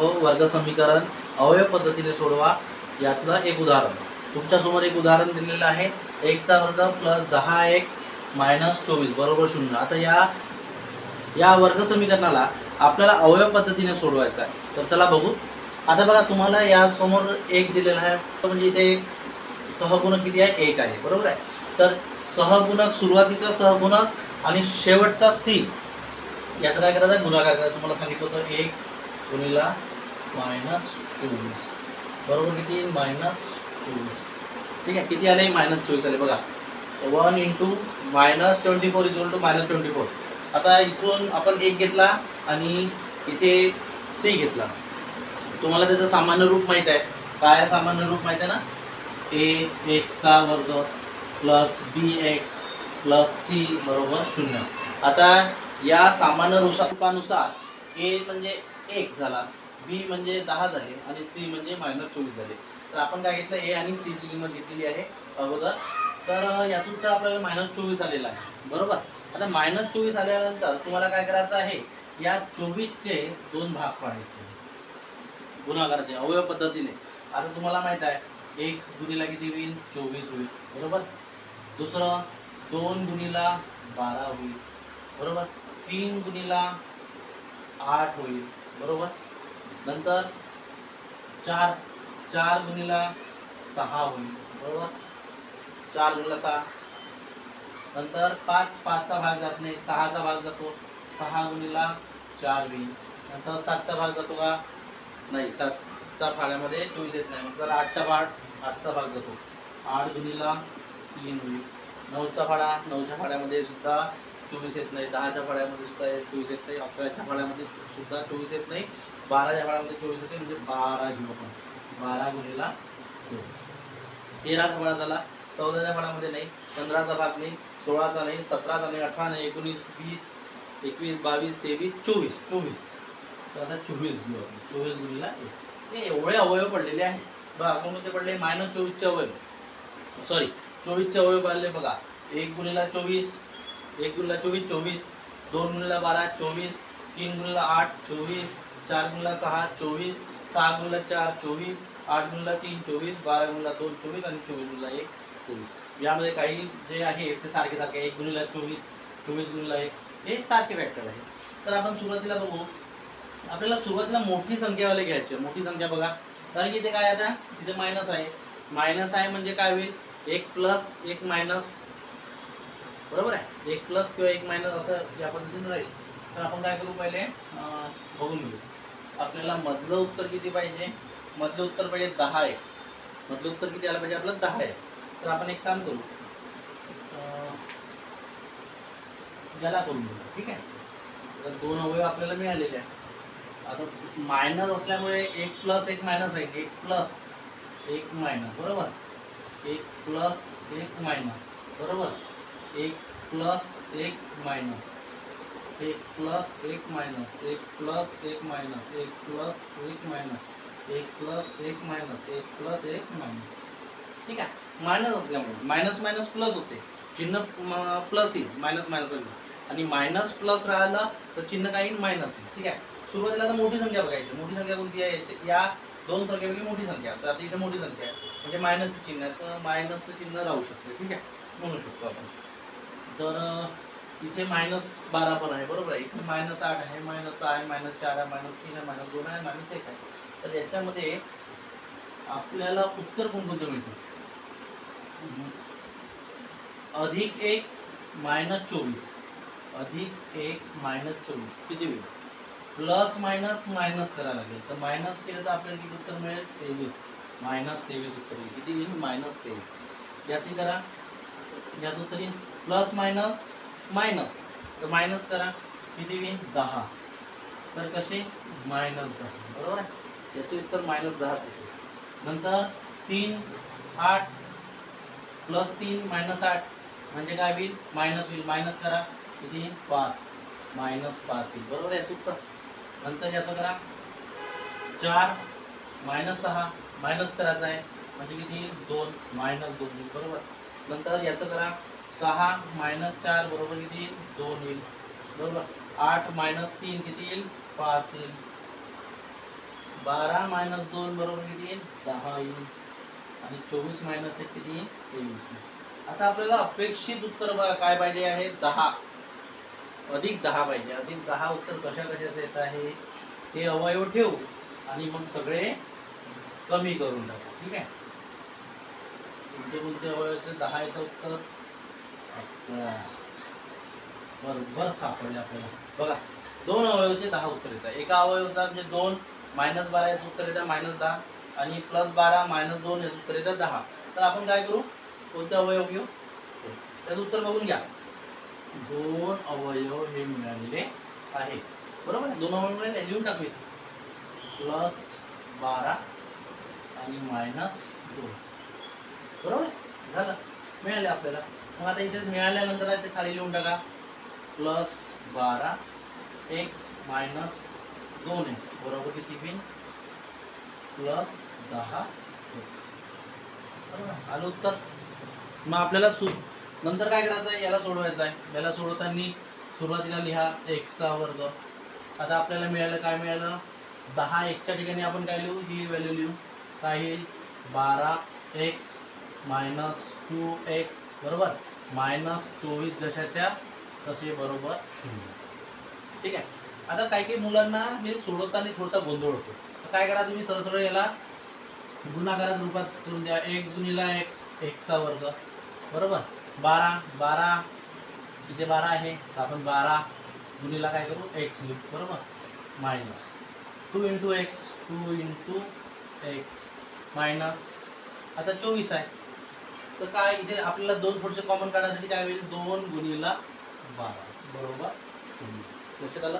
हो वर्ग समीकरण अवयव पद्धतीने सोडवा. यातलं एक उदाहरण. तुमच्यासमोर एक उदाहरण दिलेलं आहे. एकचा वर्ग प्लस दहा एक्स मायनस चोवीस बरोबर शून्य. आता या या वर्ग समीकरणाला आपल्याला अवयव पद्धतीने सोडवायचं आहे. तर चला बघू. आता बघा तुम्हाला यासमोर एक दिलेला आहे. म्हणजे इथे सहगुणक किती आहे? एक आहे. बरोबर आहे? तर सहगुणक सुरुवातीचा सहगुणक आणि शेवटचा सी. याचा काय करायचा गुणाकार करायचा. तुम्हाला सांगितलं होतं एक गुणिला मायनस चोवीस. बरोबर किती? येईल मायनस चोवीस. ठीक आहे किती आले? मायनस चोवीस आले. बघा. One into minus twenty four is to minus twenty four आता इथून आपण एक घेतला आणि इथे सी घेतला. तुम्हाला त्याचं सामान्य रूप माहीत आहे. काय सामान्य रूप माहीत आहे ना? ए एक्सचा वर्ग plus b x plus c बरोबर शून्य. आता या सामान्य रूपानुसार ए म्हणजे एक झाला. बी म्हणजे दहा झाले आणि सी म्हणजे मायनस चोवीस झाले. तर आपण काय घेतलं? ए आणि सी ची किंमत घेतलेली आहे अगोदर. तर अं, यातून तर आपल्याला मायनस चोवीस आलेला आहे. बरोबर? आता मायनस चोवीस आल्यानंतर तुम्हाला काय करायचं आहे? या चोवीसचे दोन भाग पाडायचे गुणाकाराचे अवयव पद्धतीने. आता तुम्हाला माहीत आहे एक गुणीला किती होईल? चोवीस होईल. बरोबर? दुसरं दोन गुणीला बारा होईल. बरोबर? तीन गुणीला आठ होईल. बरोबर? नंतर चार चार गुणीला सहा होईल बरोबर? चार गुणीला सहा. नंतर पाच पाचचा भाग जात नाही सहाचा भाग जातो सहा गुणीला चार होईल. नंतर सातचा भाग जातो का? नाही सातच्या फाळ्यामध्ये चोवीस येत नाही. नंतर आठचा भाग आठचा भाग जातो. आठ गुणीला तीन होईल. नऊचा फाळा नऊच्या फाळ्यामध्ये सुद्धा चोवीस येत नाही दहाच्या फळ्यामध्ये सुद्धा चोवीस येत नाही अकराच्या फळ्यामध्ये सुद्धा चोवीस येत नाही बाराच्या फाळ्यामध्ये चोवीस येते म्हणजे बारा घेऊ आपण. बारा गुणीला तेराचा फळा झाला चौदाच्या फळामध्ये नाही पंधराचा भाग नाही सोळाचा नाही सतराचा नाही अठरा नाही एकोणीस वीस एकवीस बावीस तेवीस चोवीस. चोवीस. तर आता चोवीस घेऊ आपण. चोवीस गुणीला एक. एवढे अवयव पडलेले आहे बघा कोणते पडले? मायनस चोवीसचे अवयव. सॉरी चोवीसचे अवयव पडले बघा. एक गुणीला चोवीस एक गुणला चोवीस चोवीस. दोन गुणीला बारा चोवीस. तीन गुणला आठ चोवीस. चार गुणला सहा चोवीस. सहा गुणला चार चोवीस. आठ गुणला तीन चोवीस. बारा गुणला दोन चोवीस. आणि चोवीस गुणला एक चोवीस. यामध्ये काही जे आहे ते सारखे सारखे एक गुणीला चोवीस चोवीस गुणला एक. हे सारखे फॅक्टर आहे. तर आपण सुरुवातीला बघू. आपल्याला सुरुवातीला मोठी संख्यावाले घ्यायची मोठी संख्या बघा. कारण की इथे काय आता? इथे मायनस आहे. मायनस आहे म्हणजे काय होईल? एक प्लस एक मायनस बरोबर आहे. एक प्लस किंवा एक मायनस असं या पद्धतीने राहील. तर आपण काय करू पहिले? बघून घेऊ. आपल्याला मधलं उत्तर किती पाहिजे? मधलं उत्तर पाहिजे दहा एक्स मधलं उत्तर किती आलं पाहिजे? आपलं दहा एक्स तर आपण एक काम करू. याला करून घेऊ ठीक आहे? तर दोन अवयव आपल्याला मिळालेले आहे आता मायनस असल्यामुळे एक प्लस एक मायनस आहे. एक प्लस एक मायनस बरोबर? एक प्लस एक मायनस बरोबर? एक प्लस एक मायनस. एक प्लस एक मायनस. एक प्लस एक मायनस. एक प्लस एक मायनस. एक प्लस एक मायनस. एक प्लस एक मायनस. ठीक आहे? मायनस असल्यामुळे. मायनस मायनस प्लस होते. चिन्ह प्लस येईल. मायनस मायनस आणि मायनस प्लस राहिलं तर चिन्ह काही मायनस येईल. ठीक आहे? सुरुवातीला आता मोठी संख्या बघायची. मोठी संख्या कोणती आहे? या दोन संख्येपैकी मोठी संख्या. तर आता इथे मोठी संख्या आहे. म्हणजे मायनसचं चिन्ह आहे. तर मायनसचं चिन्ह राहू शकते. ठीक आहे? म्हणू शकतो आपण. तर इथे मायनस बारा पण आहे बरोबर आहे? इथे मायनस आठ आहे मायनस सहा आहे मायनस चार आहे मायनस तीन आहे मायनस दोन आहे मायनस एक आहे. तर याच्यामध्ये आपल्याला उत्तर कोणकोणतं मिळते अधिक एक मायनस चोवीस. अधिक एक मायनस चोवीस. किती होईल? प्लस मायनस मायनस करावं लागेल. तर मायनस केलं तर आपल्याला किती उत्तर मिळेल? तेवीस. मायनस तेवीस उत्तर येईल. किती येईल? मायनस तेवीस. याची करा. याचं उत्तर येईल? Plus minus minus. तर मायनस करा. किती येईल दहा. तर कसे? मायनस दहा. बरोबर आहे? याचे उत्तर मायनस दहाच येते नंतर तीन आठ प्लस तीन मायनस आठ. म्हणजे काय होईल? मायनस होईल. मायनस करा. किती येईल पाच. मायनस पाच येईल बरोबर याचं उत्तर? नंतर याचं करा. चार मायनस सहा. मायनस करायचं आहे. म्हणजे किती येईल दोन. मायनस दोन येईल बरोबर नंतर याचं करा. सहा मायनस चार बरोबर किती येईल? दोन येईल. बरोबर? आठ मायनस तीन किती येईल? पाच येईल. बारा मायनस दोन बरोबर किती येईल? दहा येईल. आणि चोवीस मायनस एक किती येईल? तेवीस आता आपल्याला अपेक्षित उत्तर बघा काय पाहिजे आहे? दहा. अधिक दहा पाहिजे. अधिक दहा उत्तर कशा कशाचं येत आहे? ते अवयव ठेवू आणि मग सगळे कमी करून टाकू. ठीक आहे? कोणते कोणते अवयवचे दहा येतं उत्तर? बरोबर सापडले आपल्याला. बघा दोन अवयवचे दहा उत्तर येतात. एका अवयवचा म्हणजे दोन मायनस बारा याचं उत्तर येतं मायनस दहा. आणि प्लस बारा मायनस दोन याचं उत्तर येतं दहा. तर आपण काय करू? कोणते अवयव घेऊ? त्याचं उत्तर बघून घ्या. दोन अवयव हे मिळालेले आहे. बरोबर आहे? दोन अवयव मिळाले लिहून टाकू इथे. प्लस बारा आणि मायनस दोन. बरोबर आहे? झालं. मिळाले आपल्याला. मग आता इथे मिळाल्यानंतर आहे ते खाली लिहून टाका. प्लस बारा एक्स मायनस दोन एक्स. बरोबर किती बिन प्लस दहा एक्स. बरोबर? आहे? आलं उत्तर? मग आपल्याला सु नंतर काय करायचं आहे? याला सोडवायचं आहे. याला सोडवताना सुरुवातीला लिहा एक्सचा वर्ग. आता आपल्याला मिळालं काय मिळालं? दहा एकच्या ठिकाणी आपण काय लिहू? ही व्हॅल्यू लिहू. काय येईल? बारा एक्स मायनस टू एक्स. बरोबर? मायनस चोवीस जशाच्या तसे बरोबर शून्य. ठीक आहे? आता काही काही मुलांना हे सोडवताना थोडासा गोंधळ होतो. तर काय करा तुम्ही? सरळ सरळ याला गुणाकारात रूपात करून द्या. एक्स जुनीला एक्स एक्सचा वर्ग. बरोबर? बारा बारा. इथे बारा आहे. तर आपण बारा जुनीला काय करू? एक्स लिहू बरोबर? Minus. Two into x two into x minus. आता चोवीस आहे. तर काय इथे आपल्याला दोन पुढचे कॉमन काढण्यासाठी काय होईल? दोन गुणिला बारा. बरोबर? शून्य. लक्षात आलं?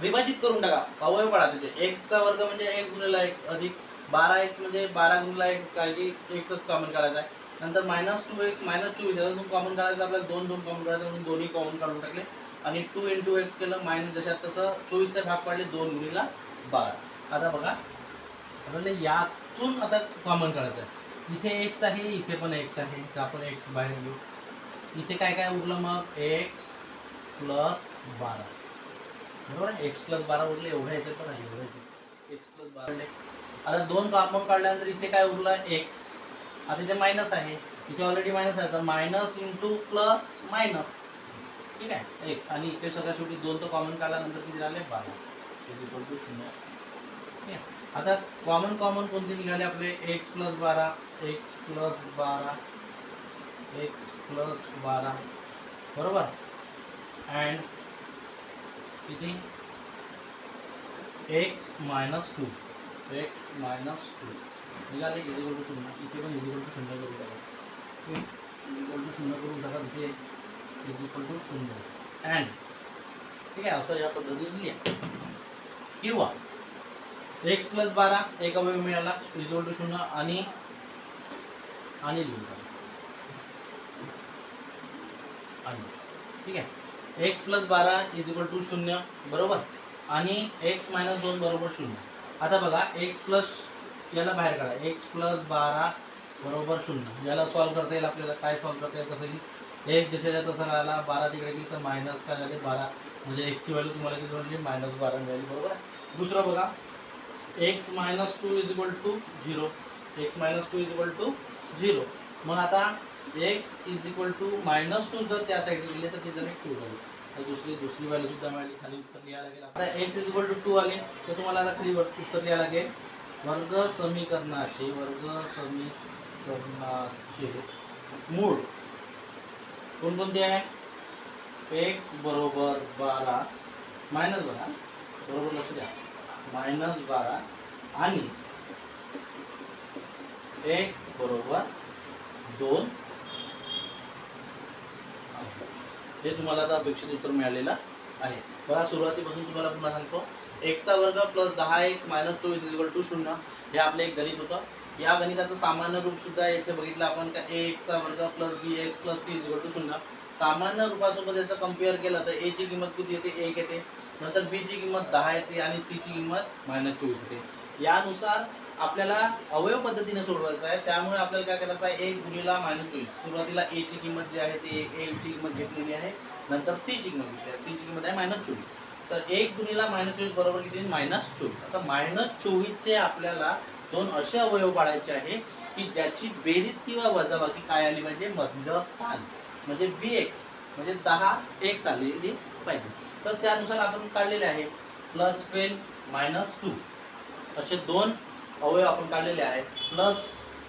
विभाजित करून टाका. अवयव पडा तिथे. एक्सचा वर्ग म्हणजे एक्स गुणिला एक्स अधिक बारा एक्स म्हणजे बारा गुणिला एक की एक्सच कॉमन काढायचा आहे. नंतर मायनस टू एक्स मायनस चोवीस याच्यातून कॉमन काढायचं आपल्याला दोन दोन कॉमन काढायचं म्हणून दोन्ही कॉमन काढून टाकले. आणि टू इंटू एक्स केलं मायनस जशात तसं चोवीसचा भाग पाडले दोन गुणिला बारा. आता बघा. म्हणजे यातून आता कॉमन काढायचं आहे. इथे एक्स आहे इथे पण एक्स आहे. तर आपण एक्स बाहेर घेऊ. इथे काय काय उरलं मग? एक्स प्लस बारा. बरोबर एक्स प्लस बारा उरले एवढं येते पण आहे एवढं एक्स प्लस बारा म्हणजे आता दोन कॉमन काढल्यानंतर इथे काय उरलं? एक्स आता इथे मायनस आहे. इथे ऑलरेडी मायनस आहे. तर मायनस इंटू प्लस मायनस ठीक आहे? एक्स आणि इथे सगळ्या शेवटी दोन तर कॉमन काढल्यानंतर किती झाले? बारा. इक्वल टू शून्य. आता कॉमन कॉमन कोणते निघाले आपले? X plus twelve x plus twelve x plus twelve. बरोबर? अँड किती? X minus two x minus two निघाले इजिकल टू शून्य. इथे पण इजिकल टू शून्य करू टाका इजिकल टू शून्य करून टाका तिथे इजिकल टू शून्य. अँड ठीक आहे असं या पद्धतीने लिहा. किंवा एक्स प्लस बारा एक अवयव मिळाला इजिकल टू शून्य आणि आणि लिहून आणि. ठीक आहे? X plus twelve is equal to शून्य बरोबर? आणि एक्स मायनस दोन बरोबर शून्य. आता बघा एक्स प्लस याला बाहेर काढा. एक्स प्लस बारा बरोबर शून्य. याला सॉल्व्ह करता येईल आपल्याला. काय सॉल्व्ह करता येईल कसं की एक दिशेला तसं राहिला बारा तिकडे गेली तर मायनस काय झाले? बारा. म्हणजे एक्सची व्हॅल्यू तुम्हाला किती मिळाली मायनस बारा मिळाली बरोबर आहे? दुसरं बघा. X minus two is equal to zero. X minus two is equal to zero. मग आता x is equal to minus two जर त्या साईडला गेले तर तिथं एक टू झाली. तर दुसरी दुसरी व्हॅल्यू सुद्धा मिळाली. खाली उत्तर लिहायला लागेल. आता x is equal to two आले. तर तुम्हाला आता खाली उत्तर लिहायला लागेल. वर्ग समीकरणाचे वर्ग समीकरणाचे मूळ. कोणकोणते आहे? एक्स बरोबर बारा. मायनस बारा. बरोबर लक्ष द्या. मायनस बारा आणि एक्स बरोबर दोन. हे तुम्हाला आता अपेक्षित उत्तर मिळालेलं आहे. बघा सुरुवातीपासून तुम्हाला पुन्हा सांगतो. एक्सचा वर्ग प्लस दहा एक्स मायनस चोवीस इक्वल टू शून्य. हे आपलं एक गणित होतं. या गणिताचं सामान्य रूप सुद्धा इथे बघितलं आपण का ए एक्सचा वर्ग plus b x plus c equal to शून्य. सामान्य रूपासोबत याचं कंपेअर केलं तर ए ची किंमत किती येते? एक येते. नंतर बी ची किंमत दहा येते आणि सी ची किंमत मायनस चोवीस येते. यानुसार आपल्याला अवयव पद्धतीने सोडवायचं आहे. त्यामुळे आपल्याला काय करायचं आहे? एक गुणीला मायनस चोवीस. सुरुवातीला ए ची किंमत जी आहे ती ए ची किंमत घेतलेली आहे. नंतर सी ची किंमत घेतली आहे. सी ची किंमत आहे मायनस चोवीस. तर एक गुणीला मायनस चोवीस बरोबर किती? मायनस चोवीस. आता मायनस चोवीसचे आपल्याला दोन असे अवयव पाडायचे आहे की ज्याची बेरीज किंवा वजाबाकी काय आली पाहिजे? मध्यस्थान. म्हणजे बी एक्स म्हणजे दहा एक्स आलेली पाहिजे. तर त्यानुसार आपण काढलेले आहे प्लस ट्वेल्व मायनस टू. असे दोन अवयव आपण काढलेले आहे plus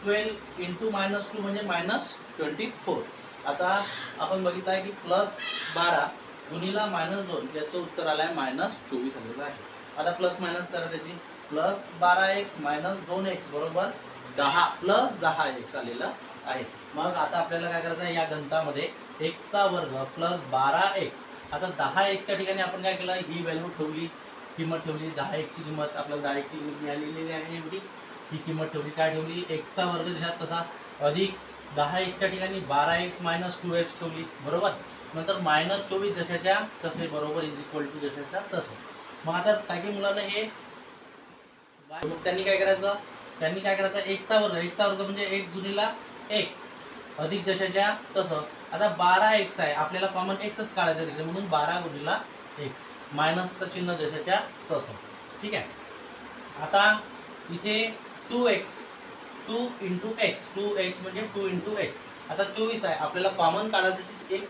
twelve into minus two म्हणजे मायनस ट्वेंटी फोर. आता आपण बघितलं आहे की प्लस बारा गुणीला मायनस दोन याचं उत्तर आलं आहे मायनस चोवीस आलेलं आहे. आता प्लस मायनस करा त्याची. प्लस बारा एक्स मायनस दोन एक्स बरोबर दहा प्लस दहा एक्स आलेलं आहे. मग आता आपल्याला काय करायचं आहे? या गणितामध्ये एक्सचा वर्ग प्लस बारा एक्स आता दहा एकच्या ठिकाणी आपण काय केलं? ही व्हॅल्यू ठेवली किंमत ठेवली. दहा एकची किंमत आपल्याला दहा एकची किंमत मिळालेली आहे एवढी. ही किंमत ठेवली. काय ठेवली? एकचा वर्ग देशात तसा. अधिक दहा एकच्या ठिकाणी बारा एक्स मायनस टू एक्स ठेवली. बरोबर? नंतर मायनस चोवीस जशाच्या तसे बरोबर इज इक्वल टू जशाच्या तसं. मग आता काही मुलांना हे त्यांनी काय करायचं? त्यांनी काय करायचं? एकचा वर्ग. एकचा वर्ग म्हणजे एक जुनीला एक्स अधिक जशाच्या तसं. आता बारा एक्स आहे. आपल्याला कॉमन एक्सच काढायचं तिथे म्हणून बारा गुणीला एक्स मायनसचं चिन्ह जशाच्या तसं. ठीक आहे? आता इथे two x two into x two x म्हणजे टू इंटू एक्स आता चोवीस आहे. आपल्याला कॉमन काढायसाठी एक.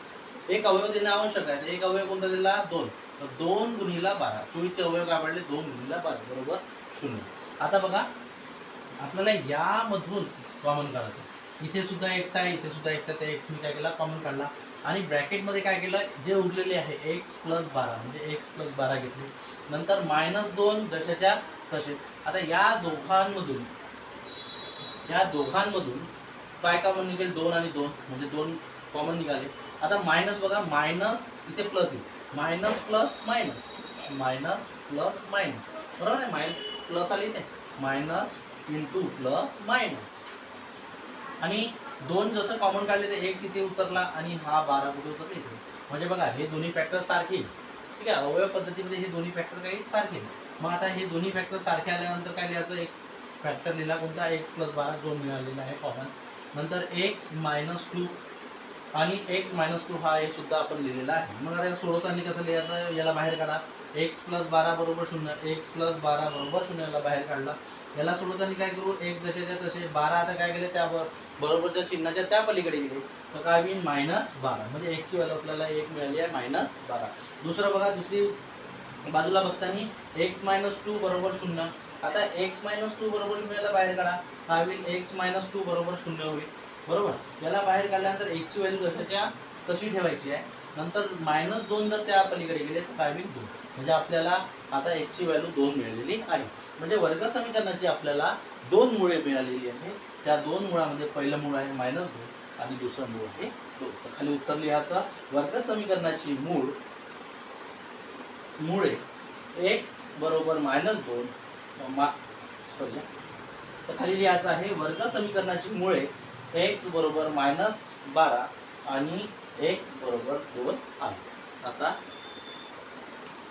एक अवयव देणं आवश्यक आहे. एक अवयव कोणता दिला? दोन. तर दोन गुणीला बारा. चोवीसचे अवयव काय पडले दोन गुणीला बारा. बरोबर? शून्य. आता बघा. आपल्याला यामधून कॉमन काढायचं इथे सुद्धा एक्स आहे इथे सुद्धा एक्स आहे. त्या एक्स मी काय केला? कॉमन काढला. आणि ब्रॅकेटमध्ये काय केलं? जे उरलेले आहे एक्स प्लस बारा. म्हणजे एक्स प्लस बारा घेतले. नंतर मायनस दोन जशाच्या तसे आता या दोघांमधून या दोघांमधून काय कॉमन निघेल? दोन आणि दोन. म्हणजे दोन कॉमन निघाले. आता मायनस बघा. मायनस इथे प्लस येईल minus plus minus minus plus minus बरोबर आहे? मायनस प्लस आली ते मायनस इंटू प्लस मायनस आणि दोन जसं कॉमन काढले तर एक इथे उतरला आणि हा बारा कुठे उतरला इथे म्हणजे बघा हे दोन्ही फॅक्टर सारखे ठीक आहे अवयव पद्धतीमध्ये हे दोन्ही फॅक्टर काही सारखे मग आता हे दोन्ही फॅक्टर सारखे आल्यानंतर काय लिहायचं? एक फॅक्टर लिहिला कोणता? एक्स प्लस बारा दोन मिळालेला आहे कॉमन नंतर एक्स मायनस टू आणि एक्स मायनस टू हा हे सुद्धा आपण लिहिलेला आहे. मग आता सोडवताना कसं लिहायचं? याला बाहेर काढा. एक्स प्लस बारा बरोबर शून्य. एक्स प्लस बारा बरोबर शून्य याला बाहेर काढला. याला सोडवताना काय करू? एक जसेच्या तसे बारा आता काय केले? त्यावर बरोबर जर चिन्हाच्या त्या पलीकडे गेले. तर काय होईल? मायनस बारा. म्हणजे एकची व्हॅल्यू आपल्याला एक मिळाली आहे मायनस बारा. दुसरं बघा दुसरी बाजूला बघताना एक्स मायनस टू बरोबर शून्य. आता एक्स मायनस टू बरोबर शून्याला बाहेर काढा. काय होईल? एक्स मायनस टू बरोबर शून्य होईल. बरोबर? याला बाहेर काढल्यानंतर एकची व्हॅल्यू जशाच्या तशी ठेवायची आहे. नंतर मायनस दोन जर त्या पलीकडे गेले तर काय होईल? दोन. म्हणजे आपल्याला आता एकची व्हॅल्यू दोन मिळालेली आहे. म्हणजे वर्ग समीकरणाची आपल्याला दोन मुळे मिळालेली आहे. त्या दोन मुळामध्ये पहिलं मूळ आहे मायनस दोन आणि दुसरं मूळ आहे दोन. तर खाली उत्तर लिहायचं. वर्ग समीकरणाची मूळ मुळे एक्स बरोबर मायनस दोन मा सॉरी तर खाली लिहायचं आहे वर्ग समीकरणाची मुळे एक्स बरोबर मायनस बारा आणि एक्स बरोबर दोन आहे. आता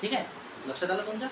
ठीक आहे? लक्षात आलं तुमच्या?